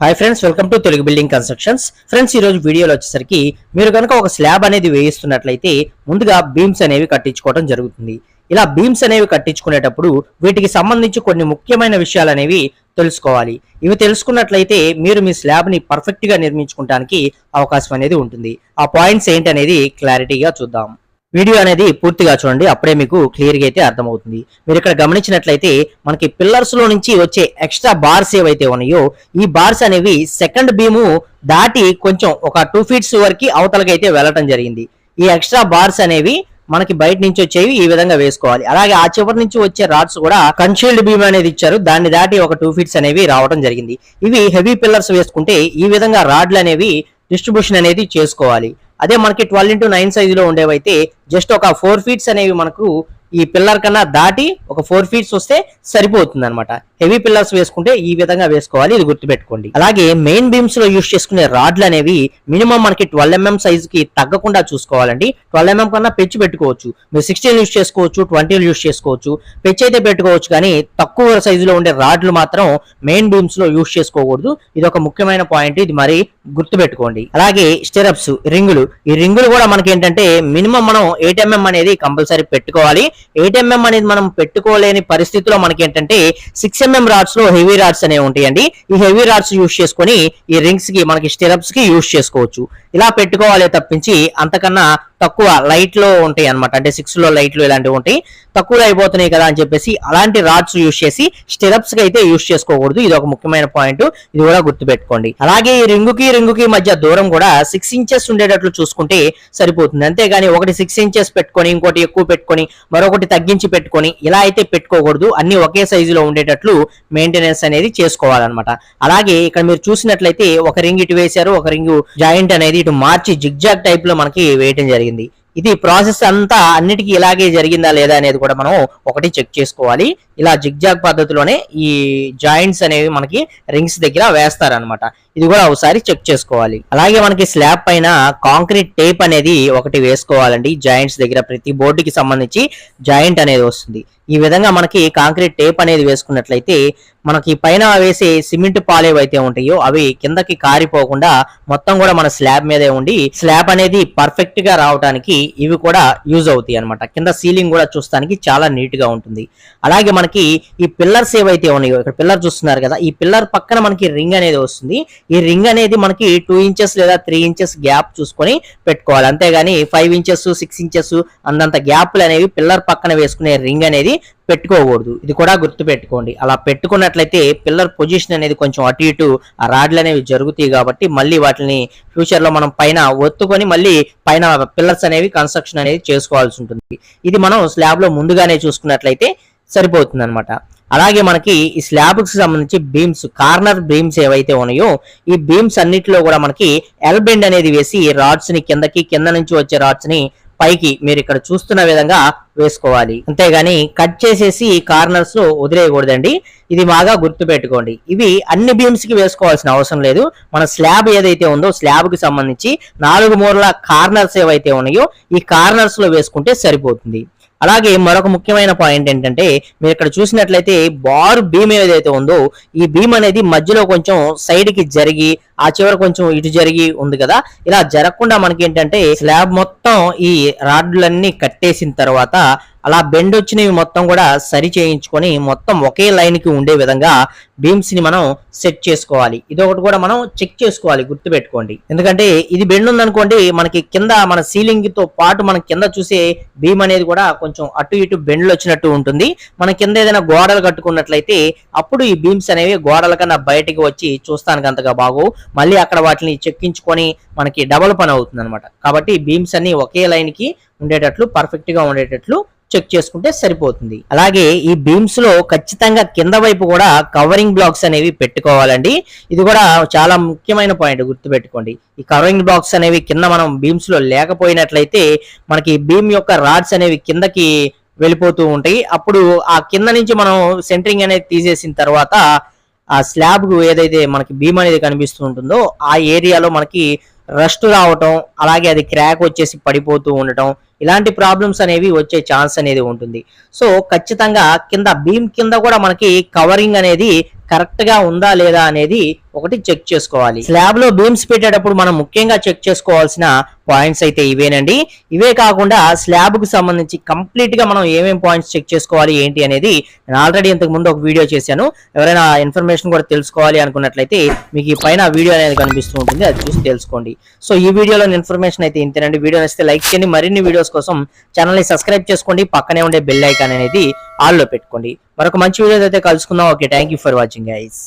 Hi friends welcome to Telugu building constructions friends ఈ రోజు వీడియోలో వచ్చేసరికి మీరు కనుక ఒక స్లాబ్ అనేది వేయిస్తున్నట్లయితే ముందుగా బీమ్స్ అనేవి కట్టించుకోవడం జరుగుతుంది. ఇలా బీమ్స్ అనేవి కట్టించుకునేటప్పుడు వీటికి సంబంధించి కొన్ని ముఖ్యమైన విషయాలు అనేవి తెలుసుకోవాలి. ఇవి తెలుసుకున్నట్లయితే మీరు మీ స్లాబ్ని పర్ఫెక్ట్గా పర్ఫెక్ట్గా నిర్మించుకోవడానికి అవకాశం అనేది ఉంటుంది. ఆ పాయింట్స్ ఏంటనేది క్లారిటీగా చూద్దాం. వీడియో అనేది పూర్తిగా చూడండి అప్పుడే మీకు క్లియర్గా అయితే అర్థమవుతుంది. మీరు ఇక్కడ గమనించినట్లయితే మనకి పిల్లర్స్లో నుంచి వచ్చే ఎక్స్ట్రా బార్స్ ఏవైతే ఉన్నాయో ఈ బార్స్ అనేవి సెకండ్ బీము దాటి కొంచెం ఒక టూ ఫీట్స్ వరకు అవతలకి అయితే వెళ్ళటం జరిగింది. ఈ ఎక్స్ట్రా బార్స్ అనేవి మనకి బయట నుంచి వచ్చేవి ఈ విధంగా వేసుకోవాలి. అలాగే ఆ చివరి నుంచి వచ్చే రాడ్స్ కూడా కన్షీల్డ్ బీమ్ అనేది ఇచ్చారు. దాన్ని దాటి ఒక టూ ఫీట్స్ అనేవి రావడం జరిగింది. ఇవి హెవీ పిల్లర్స్ వేసుకుంటే ఈ విధంగా రాడ్లు అనేవి డిస్ట్రిబ్యూషన్ అనేది చేసుకోవాలి. అదే మనకి ట్వెల్వ్ ఇంటూ నైన్ సైజులో ఉండేవైతే జస్ట్ ఒక ఫోర్ ఫీట్స్ అనేవి మనకు ఈ పిల్లర్ కన్నా దాటి ఒక ఫోర్ ఫీట్స్ వస్తే సరిపోతుంది అనమాట హెవీ పిల్లర్స్ వేసుకుంటే ఈ విధంగా వేసుకోవాలి ఇది గుర్తుపెట్టుకోండి. అలాగే మెయిన్ బీమ్స్లో యూస్ చేసుకునే రాడ్లు అనేవి మినిమం మనకి ట్వెల్వ్ ఎంఎం సైజ్కి తగ్గకుండా చూసుకోవాలండి. ట్వెల్వ్ ఎంఎం కన్నా పెంచి పెట్టుకోవచ్చు. మీరు సిక్స్టీన్ యూస్ చేసుకోవచ్చు ట్వంటీ యూస్ చేసుకోవచ్చు. పెంచి అయితే పెట్టుకోవచ్చు కానీ తక్కువ సైజులో ఉండే రాడ్లు మాత్రం మెయిన్ బీమ్స్లో యూస్ చేసుకోకూడదు. ఇది ఒక ముఖ్యమైన పాయింట్ ఇది మరి గుర్తుపెట్టుకోండి. అలాగే స్టెరప్స్ రింగులు. ఈ రింగులు కూడా మనకి ఏంటంటే మినిమం మనం ఎయిట్ ఎంఎం అనేది కంపల్సరీ పెట్టుకోవాలి. ఎయిట్ ఎంఎం అనేది మనం పెట్టుకోలేని పరిస్థితిలో మనకి ఏంటంటే సిక్స్ ఎంఎం రాడ్స్లో హెవీ రాడ్స్ అనేవి ఉంటాయండి. ఈ హెవీ రాడ్స్ యూస్ చేసుకొని ఈ రింగ్స్కి మనకి స్టిరప్స్కి యూస్ చేసుకోవచ్చు. ఇలా పెట్టుకోవాలి తప్పించి అంతకన్నా తక్కువ లైట్లో ఉంటాయి అనమాట అంటే సిక్స్లో లైట్లు ఇలాంటివి ఉంటాయి. తక్కువ అయిపోతున్నాయి కదా అని చెప్పేసి అలాంటి రాడ్స్ యూస్ చేసి స్టెరప్స్కి అయితే యూస్ చేసుకోకూడదు. ఇది ఒక ముఖ్యమైన పాయింట్. ఇది కూడా గుర్తుపెట్టుకోండి. అలాగే ఈ రింగుకి రింగుకి మధ్య దూరం కూడా సిక్స్ ఇంచెస్ ఉండేటట్లు చూసుకుంటే సరిపోతుంది. అంతేగాని ఒకటి సిక్స్ ఇంచెస్ పెట్టుకొని ఇంకోటి ఎక్కువ పెట్టుకొని మరొకటి తగ్గించి పెట్టుకొని ఇలా అయితే పెట్టుకోకూడదు. అన్ని ఒకే సైజులో ఉండేటట్లు మెయింటెనెన్స్ అనేది చేసుకోవాలన్నమాట. అలాగే ఇక్కడ మీరు చూసినట్లయితే ఒక రింగ్ ఇటు వేశారు ఒక రింగ్ జాయింట్ అనేది ఇటు మార్చి జిగ్జాగ్ టైప్లో మనకి వేయటం జరిగింది. ఇది ప్రాసెస్ అంతా అన్నిటికీ ఇలాగే జరిగిందా లేదా అనేది కూడా మనం ఒకటి చెక్ చేసుకోవాలి. ఇలా జిగ్జాగ్ పద్ధతిలోనే ఈ జాయింట్స్ అనేవి మనకి రింగ్స్ దగ్గర వేస్తారనమాట ఇది కూడా ఒకసారి చెక్ చేసుకోవాలి. అలాగే మనకి స్లాబ్ పైన కాంక్రీట్ టేప్ అనేది ఒకటి వేసుకోవాలండి. జాయింట్స్ దగ్గర ప్రతి బోర్డుకి సంబంధించి జాయింట్ అనేది వస్తుంది. ఈ విధంగా మనకి కాంక్రీట్ టేప్ అనేది వేసుకున్నట్లయితే మనకి పైన వేసే సిమెంట్ పాలు ఏవైతే ఉంటాయో అవి కిందకి కారిపోకుండా మొత్తం కూడా మన స్లాబ్ మీదే ఉండి స్లాబ్ అనేది పర్ఫెక్ట్గా రావడానికి ఇవి కూడా యూజ్ అవుతాయి అనమాట కింద సీలింగ్ కూడా చూస్తానికి చాలా నీట్గా ఉంటుంది. అలాగే మనకి ఈ పిల్లర్స్ ఏవైతే ఉన్నాయో ఇక్కడ పిల్లర్ చూస్తున్నారు కదా ఈ పిల్లర్ పక్కన మనకి రింగ్ అనేది వస్తుంది. ఈ రింగ్ అనేది మనకి టూ ఇంచెస్ లేదా త్రీ ఇంచెస్ గ్యాప్ చూసుకొని పెట్టుకోవాలి. అంతేగాని ఫైవ్ ఇంచెస్ సిక్స్ ఇంచెస్ అందంత గ్యాప్లు అనేవి పిల్లర్ పక్కన వేసుకునే రింగ్ అనేది పెట్టుకోకూడదు. ఇది కూడా గుర్తు పెట్టుకోండి అలా పెట్టుకున్నట్లయితే పిల్లర్ పొజిషన్ అనేది కొంచెం అటు ఇటు ఆ రాడ్లు అనేవి జరుగుతాయి కాబట్టి మళ్ళీ వాటిని ఫ్యూచర్లో మనం పైన ఒత్తుకొని మళ్ళీ పైన పిల్లర్స్ అనేవి కన్స్ట్రక్షన్ అనేది చేసుకోవాల్సి ఉంటుంది. ఇది మనం స్లాబ్లో ముందుగానే చూసుకున్నట్లయితే సరిపోతుంది అనమాట అలాగే మనకి ఈ స్లాబ్కి సంబంధించి బీమ్స్ కార్నర్ బీమ్స్ ఏవైతే ఉన్నాయో ఈ బీమ్స్ అన్నిటిలో కూడా మనకి ఎల్బెండ్ అనేది వేసి రాడ్స్ని కిందకి కింద నుంచి వచ్చే రాడ్స్ని పైకి మీరు ఇక్కడ చూస్తున్న విధంగా వేసుకోవాలి. అంతేగాని కట్ చేసేసి కార్నర్స్లో వదిలేయకూడదండి. ఇది బాగా గుర్తుపెట్టుకోండి. ఇవి అన్ని బీమ్స్కి వేసుకోవాల్సిన అవసరం లేదు. మన స్లాబ్ ఏదైతే ఉందో స్లాబ్కి సంబంధించి నాలుగు మూరల కార్నర్స్ ఏవైతే ఉన్నాయో ఈ కార్నర్స్లో వేసుకుంటే సరిపోతుంది. అలాగే మరొక ముఖ్యమైన పాయింట్ ఏంటంటే మీరు ఇక్కడ చూసినట్లయితే బార్ బీమ్ ఏదైతే ఉందో ఈ బీమ్ అనేది మధ్యలో కొంచెం సైడ్కి జరిగి ఆ చివర కొంచెం ఇటు జరిగి ఉంది కదా. ఇలా జరగకుండా మనకి ఏంటంటే స్లాబ్ మొత్తం ఈ రాడ్లన్నీ కట్టేసిన తర్వాత అలా బెండ్ వచ్చినవి మొత్తం కూడా సరి చేయించుకొని మొత్తం ఒకే లైన్కి ఉండే విధంగా బీమ్స్ని మనం సెట్ చేసుకోవాలి. ఇది ఒకటి కూడా మనం చెక్ చేసుకోవాలి గుర్తుపెట్టుకోండి. ఎందుకంటే ఇది బెండ్ ఉందనుకోండి మనకి కింద మన సీలింగ్తో పాటు మనం కింద చూసే బీమ్ అనేది కూడా కొంచెం అటు ఇటు బెండ్లు వచ్చినట్టు ఉంటుంది. మన కింద ఏదైనా గోడలు కట్టుకున్నట్లయితే అప్పుడు ఈ బీమ్స్ అనేవి గోడల కన్నా బయటికి వచ్చి చూస్తానికి అంతగా బాగు మళ్ళీ అక్కడ వాటిని చెక్కించుకొని మనకి డబల్ పని అవుతుంది అనమాట కాబట్టి బీమ్స్ అన్ని ఒకే లైన్కి ఉండేటట్లు పర్ఫెక్ట్గా ఉండేటట్లు చెక్ చేసుకుంటే సరిపోతుంది. అలాగే ఈ బీమ్స్లో ఖచ్చితంగా కింద వైపు కూడా కవరింగ్ బ్లాక్స్ అనేవి పెట్టుకోవాలండి. ఇది కూడా చాలా ముఖ్యమైన పాయింట్ గుర్తుపెట్టుకోండి. ఈ కవరింగ్ బ్లాక్స్ అనేవి కింద మనం బీమ్స్లో లేకపోయినట్లయితే మనకి బీమ్ యొక్క రాడ్స్ అనేవి కిందకి వెళ్ళిపోతూ ఉంటాయి. అప్పుడు ఆ కింద నుంచి మనం సెంటరింగ్ అనేది తీసేసిన తర్వాత ఆ స్లాబ్ ఏదైతే మనకి బీమ్ అనేది కనిపిస్తూ ఉంటుందో ఆ ఏరియాలో మనకి రస్ట్ రావటం అలాగే అది క్రాక్ వచ్చేసి పడిపోతూ ఉండటం ఇలాంటి ప్రాబ్లమ్స్ అనేవి వచ్చే ఛాన్స్ అనేది ఉంటుంది. సో ఖచ్చితంగా కింద బీమ్ కింద కూడా మనకి కవరింగ్ అనేది కరెక్ట్గా ఉందా లేదా అనేది ఒకటి చెక్ చేసుకోవాలి. స్లాబ్లో బీమ్స్ పెట్టేటప్పుడు మనం ముఖ్యంగా చెక్ చేసుకోవాల్సిన పాయింట్స్ అయితే ఇవేనండి. ఇవే కాకుండా స్లాబ్కు సంబంధించి కంప్లీట్గా మనం ఏమేమి పాయింట్స్ చెక్ చేసుకోవాలి ఏంటి అనేది నేను ఆల్రెడీ ఇంతకు ముందు ఒక వీడియో చేశాను. ఎవరైనా ఇన్ఫర్మేషన్ కూడా తెలుసుకోవాలి అనుకున్నట్లయితే మీకు ఈ పైన వీడియో అనేది కనిపిస్తూ ఉంటుంది అది చూసి తెలుసుకోండి. సో ఈ వీడియోలో ఇన్ఫర్మేషన్ అయితే ఇంతేనండి. వీడియో నచ్చితే లైక్ చేయండి. మరిన్ని వీడియోస్ కోసం ఛానల్ని సబ్స్క్రైబ్ చేసుకోండి. పక్కనే ఉండే బెల్ ఐకాన్ అనేది ఆల్లో పెట్టుకోండి. మరొక మంచి వీడియోస్ అయితే కలుసుకుందాం. Okay thank you for watching guys